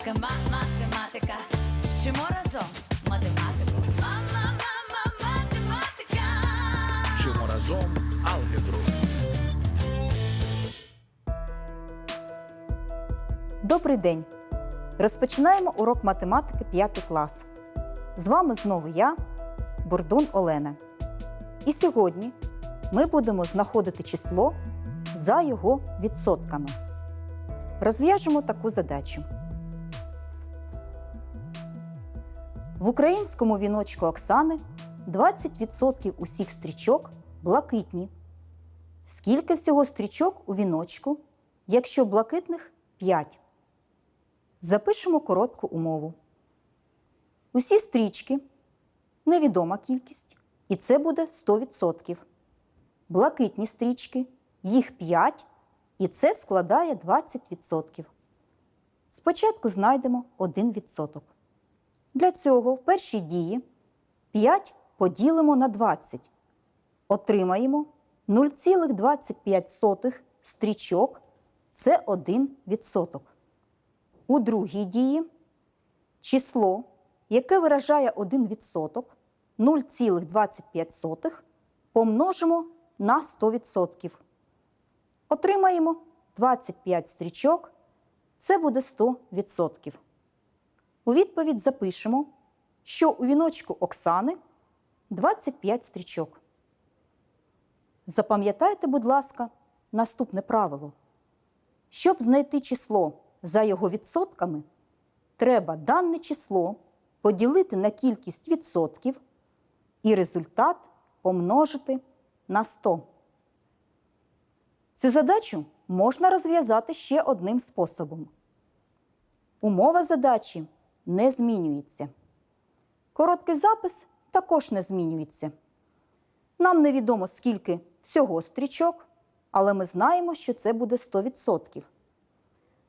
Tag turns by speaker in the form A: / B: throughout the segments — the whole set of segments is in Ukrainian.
A: Математика, ма, математика. Вчимо разом математику. Мама, мама, математика.
B: Вчимо разом алгебру.
C: Добрий день! Розпочинаємо урок математики 5 клас. З вами знову я, Бурдун Олена. І сьогодні ми будемо знаходити число за його відсотками. Розв'яжемо таку задачу. В українському віночку Оксани 20% усіх стрічок блакитні. Скільки всього стрічок у віночку, якщо блакитних 5? Запишемо коротку умову. Усі стрічки невідома кількість, і це буде 100%. Блакитні стрічки, їх 5, і це складає 20%. Спочатку знайдемо 1%. Для цього в першій дії 5 поділимо на 20. Отримаємо 0,25 стрічок це 1%. У другій дії число, яке виражає 1%, 0,25 помножимо на 100%. Отримаємо 25 стрічок, це буде 100%. У відповідь запишемо, що у віночку Оксани 25 стрічок. Запам'ятайте, будь ласка, наступне правило. Щоб знайти число за його відсотками, треба дане число поділити на кількість відсотків і результат помножити на 100. Цю задачу можна розв'язати ще одним способом. Умова задачі не змінюється. Короткий запис також не змінюється. Нам невідомо, скільки всього стрічок, але ми знаємо, що це буде 100%.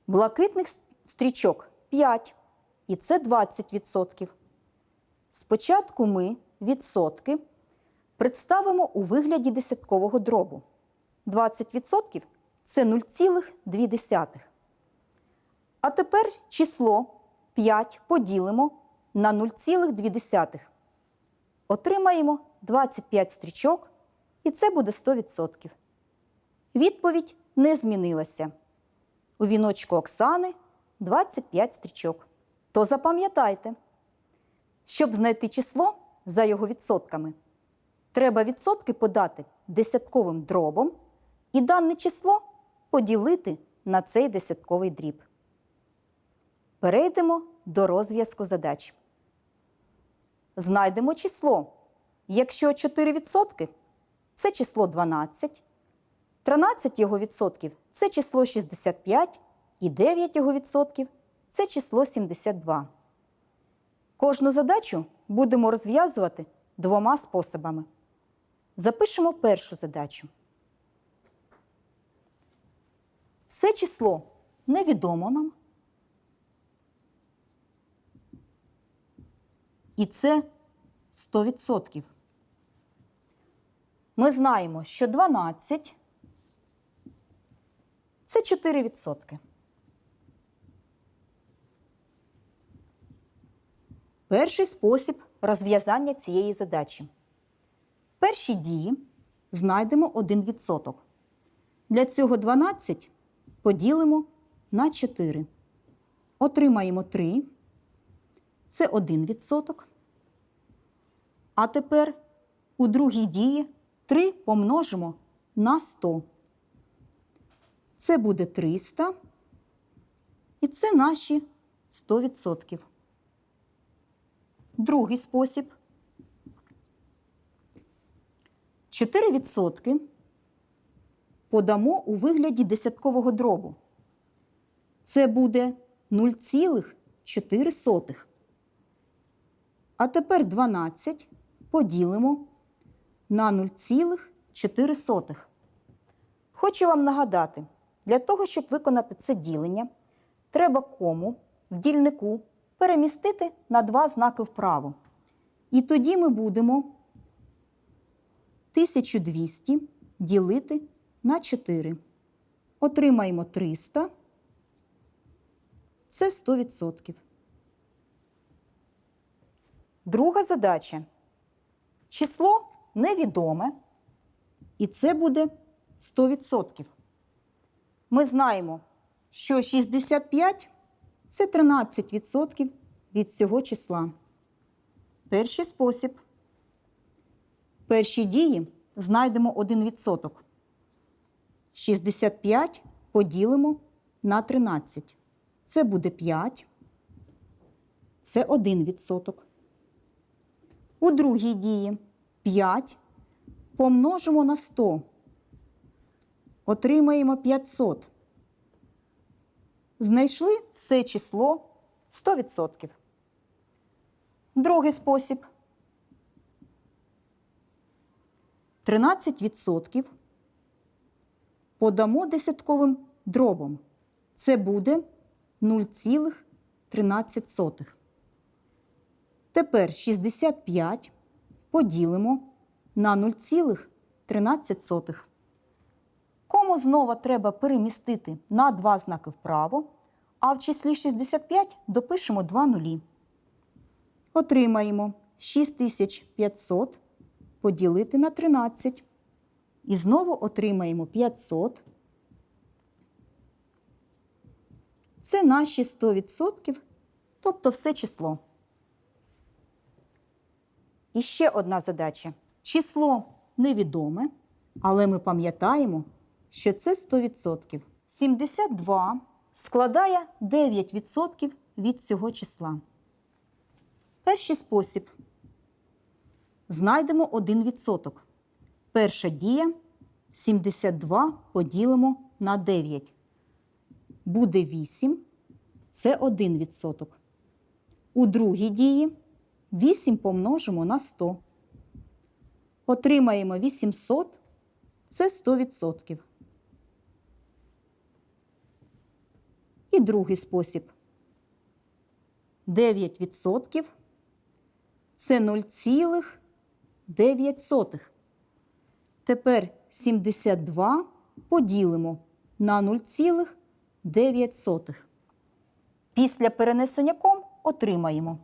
C: Блакитних стрічок 5, і це 20%. Спочатку ми відсотки представимо у вигляді десяткового дробу. 20% це 0,2. А тепер число 5 поділимо на 0,2. Отримаємо 25 стрічок, і це буде 100%. Відповідь не змінилася. У віночку Оксани 25 стрічок. То запам'ятайте, щоб знайти число за його відсотками, треба відсотки подати десятковим дробом і дане число поділити на цей десятковий дріб. Перейдемо до розв'язку задач. Знайдемо число. Якщо 4% це число 12, 13 його відсотків це число 65 і 9 його відсотків це число 72. Кожну задачу будемо розв'язувати двома способами. Запишемо першу задачу. Все число невідомо нам. І це 100%. Ми знаємо, що 12 це 4%. Перший спосіб розв'язання цієї задачі. В першій дії знайдемо 1%. Для цього 12 поділимо на 4. Отримаємо 3. Це 1%. А тепер у другій дії 3 помножимо на 100. Це буде 300. І це наші 100%. Другий спосіб. 4% подамо у вигляді десяткового дробу. Це буде 0,4. А тепер 12 поділимо на 0,4. Хочу вам нагадати, для того, щоб виконати це ділення, треба кому в дільнику перемістити на два знаки вправо. І тоді ми будемо 1200 ділити на 4. Отримаємо 300. Це 100%. Друга задача. Число невідоме, і це буде 100%. Ми знаємо, що 65 це 13% від всього числа. Перший спосіб. Перші дії знайдемо 1%. 65 поділимо на 13. Це буде 5. Це 1%. У другій дії 5 помножимо на 100. Отримаємо 500. Знайшли все число 100%. Другий спосіб. 13% подамо десятковим дробом. Це буде 0,13. Тепер 65 поділимо на 0,13. Кому знову треба перемістити на два знаки вправо, а в числі 65 допишемо два нулі. Отримаємо 6500 поділити на 13. І знову отримаємо 500. Це наші 100%, тобто все число. І ще одна задача. Число невідоме, але ми пам'ятаємо, що це 100%. 72 складає 9% від цього числа. Перший спосіб. Знайдемо 1%. Перша дія 72 поділимо на 9. Буде 8. Це 1%. У другій дії 8 помножимо на 100. Отримаємо 800. Це 100%. І другий спосіб. 9% це 0,9. Тепер 72 поділимо на 0,9. Після перенесення ком отримаємо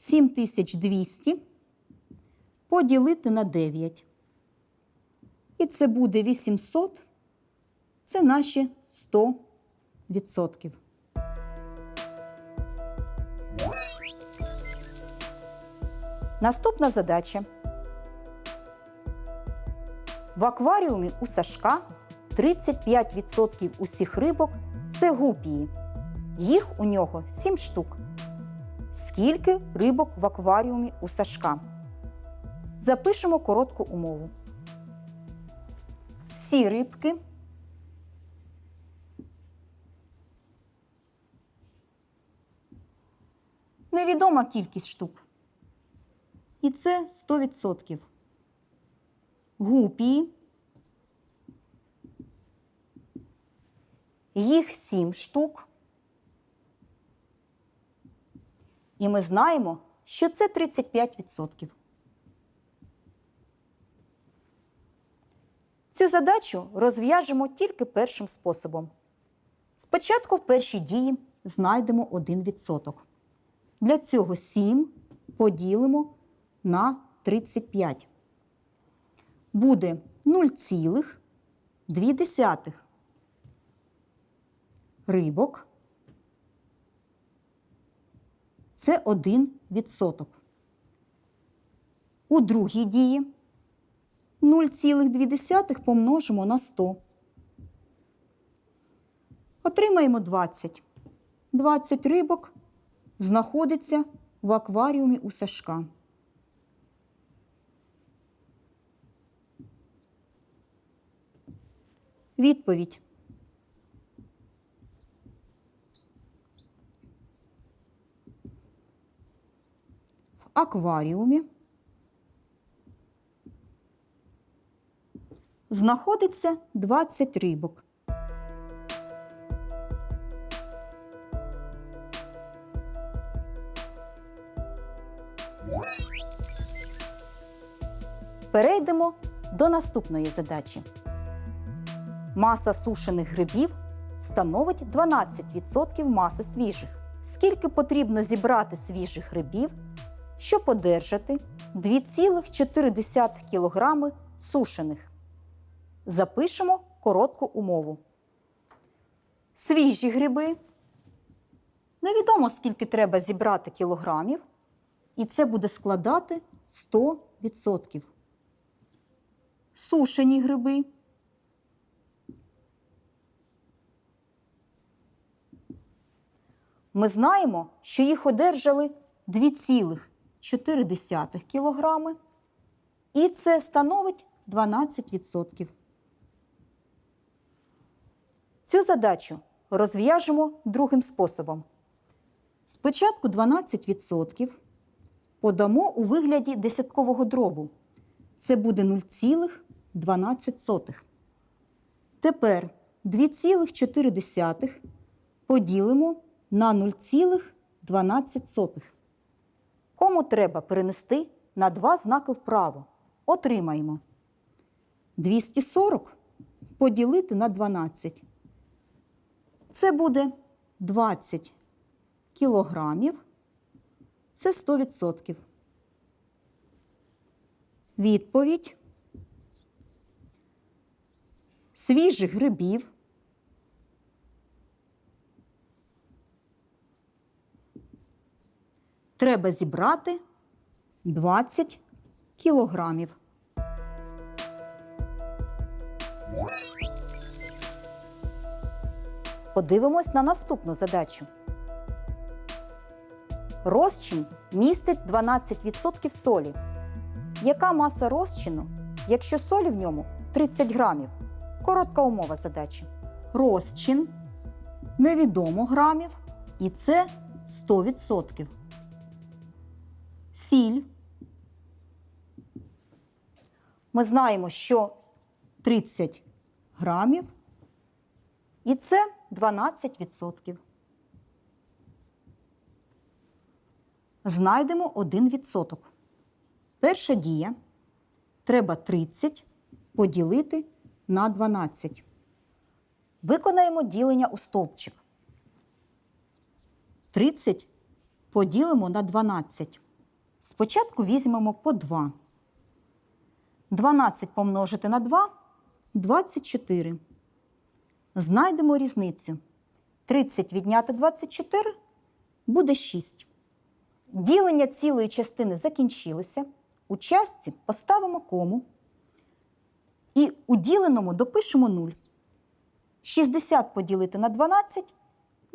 C: 7200 поділити на 9. І це буде 800. Це наші 100%. Наступна задача. В акваріумі у Сашка 35% усіх рибок це гупії. Їх у нього 7 штук. Скільки рибок в акваріумі у Сашка? Запишемо коротку умову. Всі рибки невідома кількість штук. І це 100%. Гупії. Їх 7 штук. І ми знаємо, що це 35%. Цю задачу розв'яжемо тільки першим способом. Спочатку в першій дії знайдемо 1%. Для цього 7 поділимо на 35. Буде 0,2 рибок. Це 1%. У другій дії 0,2 помножимо на 100. Отримаємо 20. 20 рибок знаходиться в акваріумі у Сашка. Відповідь. Акваріумі знаходиться 20 рибок. Перейдемо до наступної задачі. Маса сушених грибів становить 12% маси свіжих. Скільки потрібно зібрати свіжих грибів, щоб одержати 2,4 кг сушених? Запишемо коротку умову. Свіжі гриби. Невідомо, скільки треба зібрати кілограмів, і це буде складати 100%. Сушені гриби. Ми знаємо, що їх одержали 2,4 кг, і це становить 12%. Цю задачу розв'яжемо другим способом. Спочатку 12% подамо у вигляді десяткового дробу. Це буде 0,12. Тепер 2,4 поділимо на 0,12. Кому треба перенести на два знаки вправо? Отримаємо 240 поділити на 12. Це буде 20 кілограмів. Це 100%. Відповідь. Свіжих грибів треба зібрати 20 кілограмів. Подивимось на наступну задачу. Розчин містить 12% солі. Яка маса розчину, якщо солі в ньому 30 грамів? Коротка умова задачі. Розчин невідомо грамів, і це 100%. Сіль. Ми знаємо, що 30 грамів, і це 12%. Знайдемо 1%. Перша дія треба 30 поділити на 12. Виконаємо ділення у стовпчик. 30 поділимо на 12. Спочатку візьмемо по 2. 12 помножити на 2 24. Знайдемо різницю. 30 відняти 24 буде 6. Ділення цілої частини закінчилося. У частці поставимо кому. І у діленому допишемо 0. 60 поділити на 12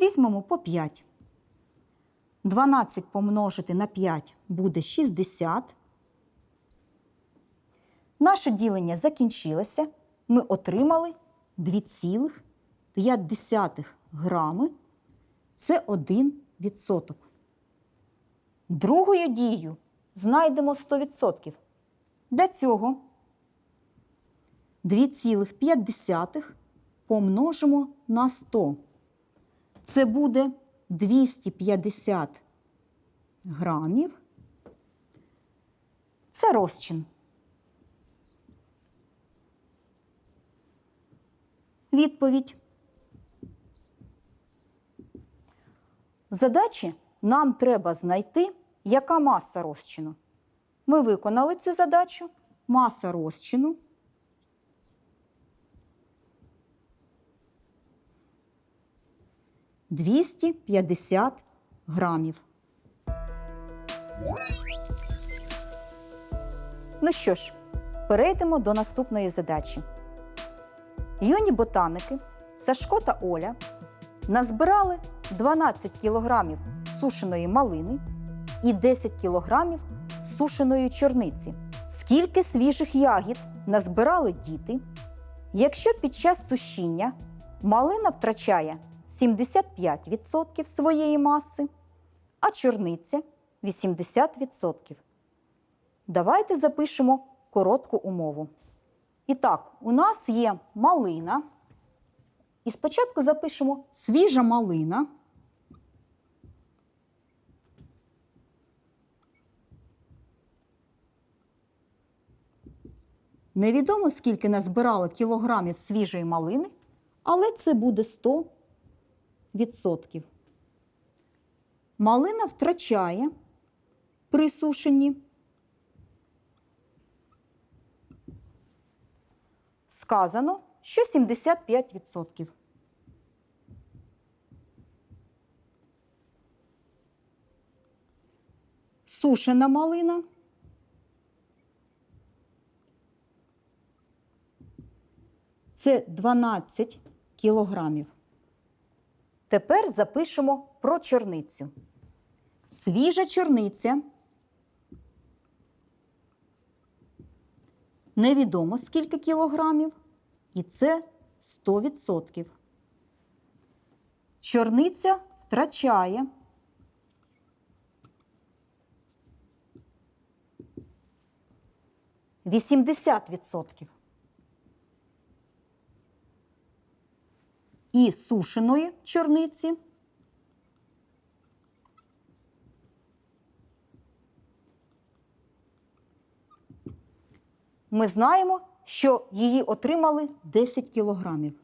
C: візьмемо по 5. 12 помножити на 5 буде 60. Наше ділення закінчилося. Ми отримали 2,5 грами. Це 1%. Другою дією знайдемо 100%. Для цього 2,5 помножимо на 100. Це буде 250 грамів. Це розчин. Відповідь. Задачі нам треба знайти, яка маса розчину. Ми виконали цю задачу. Маса розчину – 250 грамів. Ну що ж, перейдемо до наступної задачі. Юні ботаники Сашко та Оля назбирали 12 кілограмів сушеної малини і 10 кілограмів сушеної чорниці. Скільки свіжих ягід назбирали діти, якщо під час сушіння малина втрачає 75% своєї маси, а чорниця 80%. Давайте запишемо коротку умову. І так, у нас є малина. І спочатку запишемо свіжа малина. Невідомо, скільки назбирали кілограмів свіжої малини, але це буде 100 відсотків. Малина втрачає при сушенні. Сказано, що 75%. Сушена малина це 12 кілограмів. Тепер запишемо про чорницю. Свіжа чорниця. Невідомо скільки кілограмів, і це 100%. Чорниця втрачає Вісімдесят відсотків. І сушеної чорниці ми знаємо, що її отримали 10 кілограмів.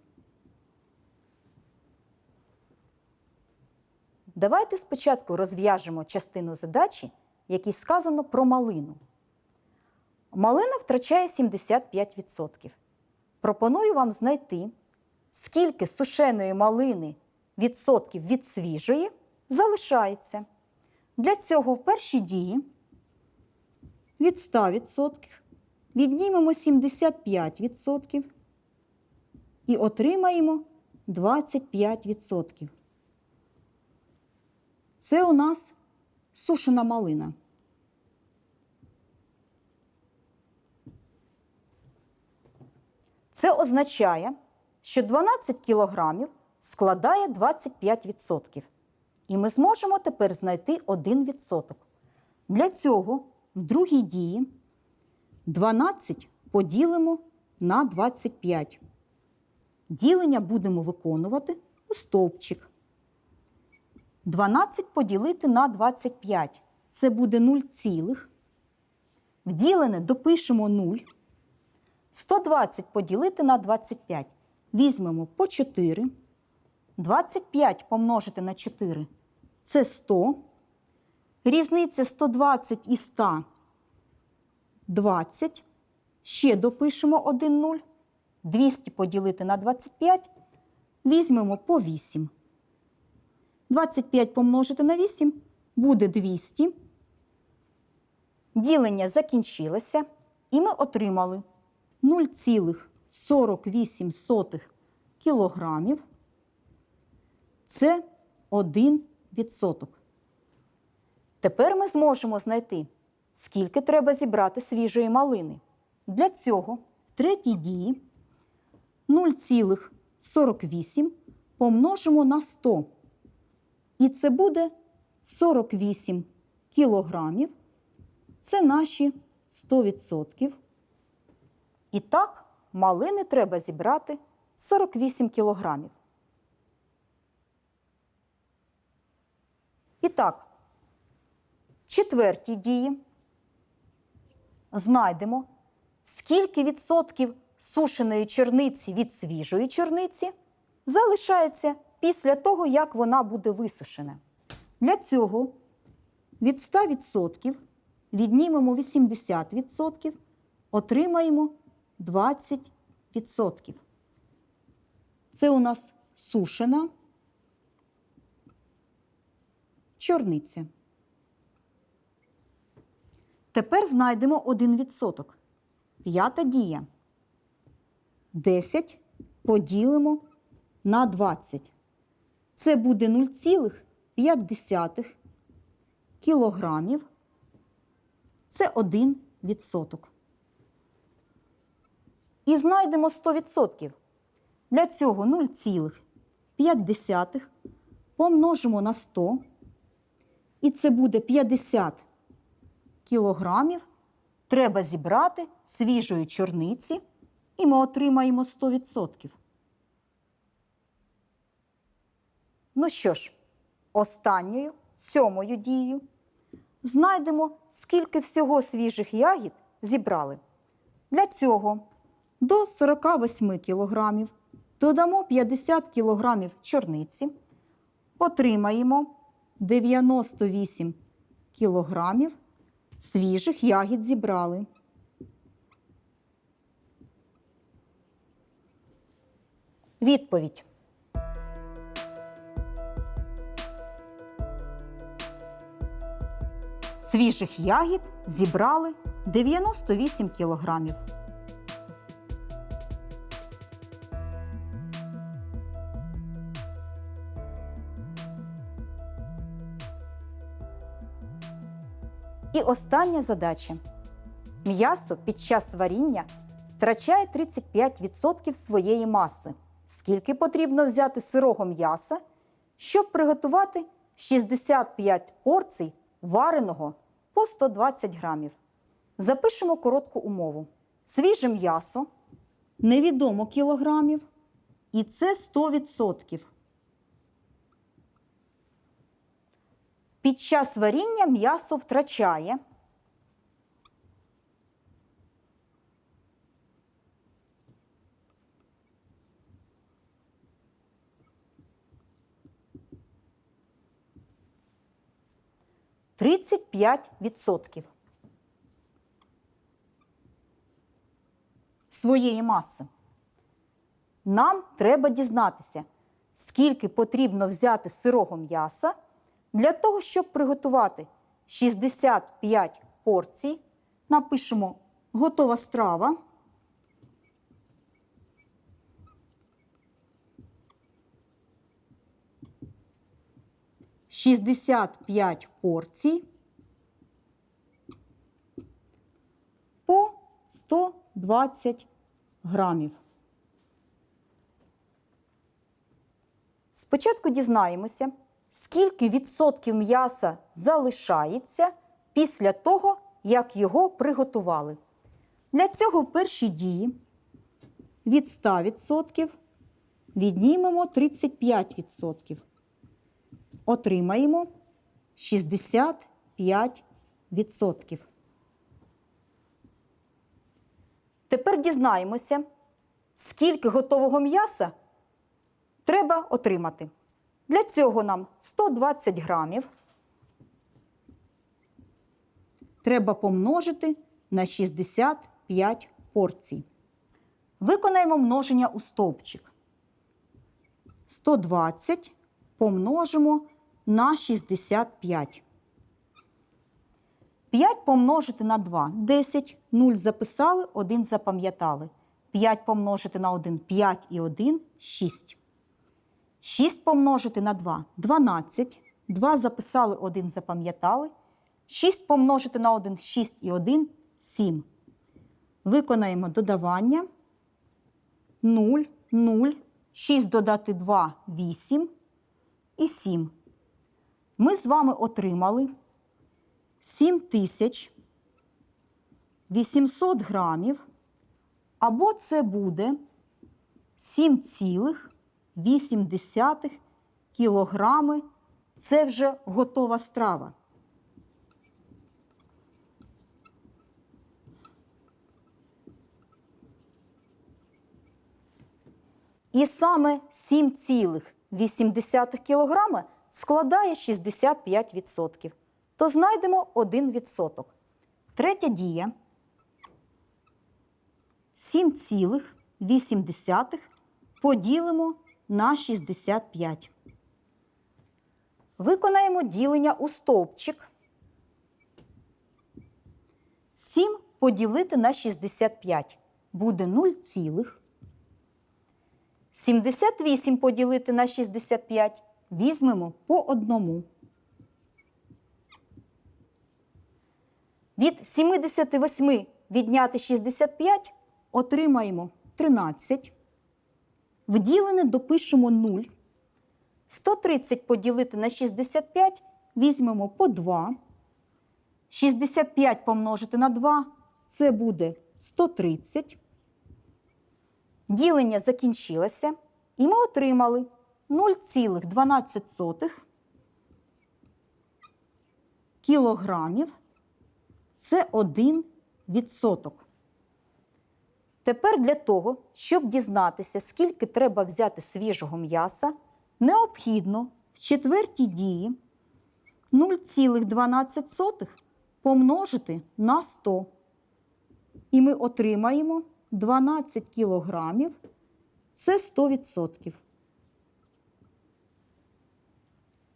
C: Давайте спочатку розв'яжемо частину задачі, якій сказано про малину. Малина втрачає 75%. Пропоную вам знайти, скільки сушеної малини відсотків від свіжої залишається. Для цього в першій дії від 100% віднімемо 75% і отримаємо 25%. Це у нас сушена малина. Це означає, що 12 кілограмів складає 25%. І ми зможемо тепер знайти 1%. Для цього в другій дії 12 поділимо на 25. Ділення будемо виконувати у стовпчик. 12 поділити на 25. Це буде 0 цілих. В ділене допишемо 0. 120 поділити на 25. Візьмемо по 4. 25 помножити на 4 – це 100. Різниця 120 і 100 – 20. Ще допишемо 1 0. 200 поділити на 25. Візьмемо по 8. 25 помножити на 8 буде 200. Ділення закінчилося, і ми отримали 0,48 кілограмів. Це 1 відсоток. Тепер ми зможемо знайти, скільки треба зібрати свіжої малини. Для цього в третій дії 0,48 помножимо на 100. І це буде 48 кілограмів. Це наші 100%. І так, малини треба зібрати 48 кілограмів. І так, в четвертій дії знайдемо, скільки відсотків сушеної чорниці від свіжої чорниці залишається після того, як вона буде висушена. Для цього від 100% віднімемо 80%, отримаємо 20%. Це у нас сушена чорниця. Тепер знайдемо 1%. П'ята дія. 10 поділимо на 20. Це буде 0,5 кілограмів. Це 1 відсоток. І знайдемо 100%. Для цього 0,5 помножимо на 100. І це буде 50 кілограмів. Треба зібрати свіжої чорниці, і ми отримаємо 100%. Ну що ж, останньою, сьомою дією, знайдемо, скільки всього свіжих ягід зібрали. Для цього до 48 кг додамо 50 кг чорниці, отримаємо 98 кг свіжих ягід зібрали. Відповідь. Свіжих ягід зібрали 98 кілограмів. Остання задача. М'ясо під час варіння втрачає 35% своєї маси. Скільки потрібно взяти сирого м'яса, щоб приготувати 65 порцій вареного по 120 грамів. Запишемо коротку умову. Свіже м'ясо невідомо кілограмів, і це 100%. Під час варіння м'ясо втрачає тридцять п'ять відсотків своєї маси. Нам треба дізнатися, скільки потрібно взяти сирого м'яса для того, щоб приготувати 65 порцій. Напишемо готова страва. Шістдесят п'ять порцій по 120 грамів. Спочатку дізнаємося, скільки відсотків м'яса залишається після того, як його приготували. Для цього в першій дії від 100% віднімемо 35%. Отримаємо 65%. Тепер дізнаємося, скільки готового м'яса треба отримати. Для цього нам 120 грамів треба помножити на 65 порцій. Виконаємо множення у стовпчик. 120 помножимо на 65. 5 помножити на 2 10, 0 записали, 1 запам'ятали. 5 помножити на 1 5 і 1 6. 6 помножити на 2 12. 2 записали, 1 запам'ятали. 6 помножити на 1 6 і 1 7. Виконаємо додавання. 0, 0, 6 додати 2 8 і 7. Ми з вами отримали 7800 грамів, або це буде 7,8 кілограми. Це вже готова страва. І саме 7,8 кілограми складає 65%. То знайдемо 1%. Третя дія 7,8 поділимо на 65. Виконаємо ділення у стовпчик. 7 поділити на 65 буде 0, цілих. 78 поділити на 65 візьмемо по одному. Від 78 відняти 65 отримаємо 13. В ділене допишемо 0. 130 поділити на 65 візьмемо по 2. 65 помножити на 2 це буде 130. Ділення закінчилося, і ми отримали 0,12 кілограмів. Це 1 відсоток. Тепер для того, щоб дізнатися, скільки треба взяти свіжого м'яса, необхідно в четвертій дії 0,12 помножити на 100. І ми отримаємо 12 кілограмів. Це 100%.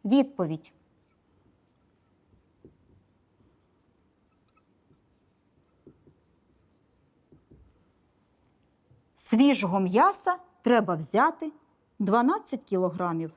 C: Відповідь. Свіжого м'яса треба взяти 12 кілограмів.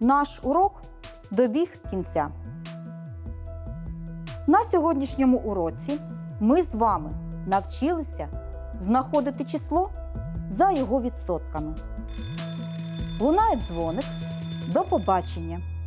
C: Наш урок добіг кінця. На сьогоднішньому уроці ми з вами навчилися знаходити число за його відсотками. Лунає дзвоник. До побачення!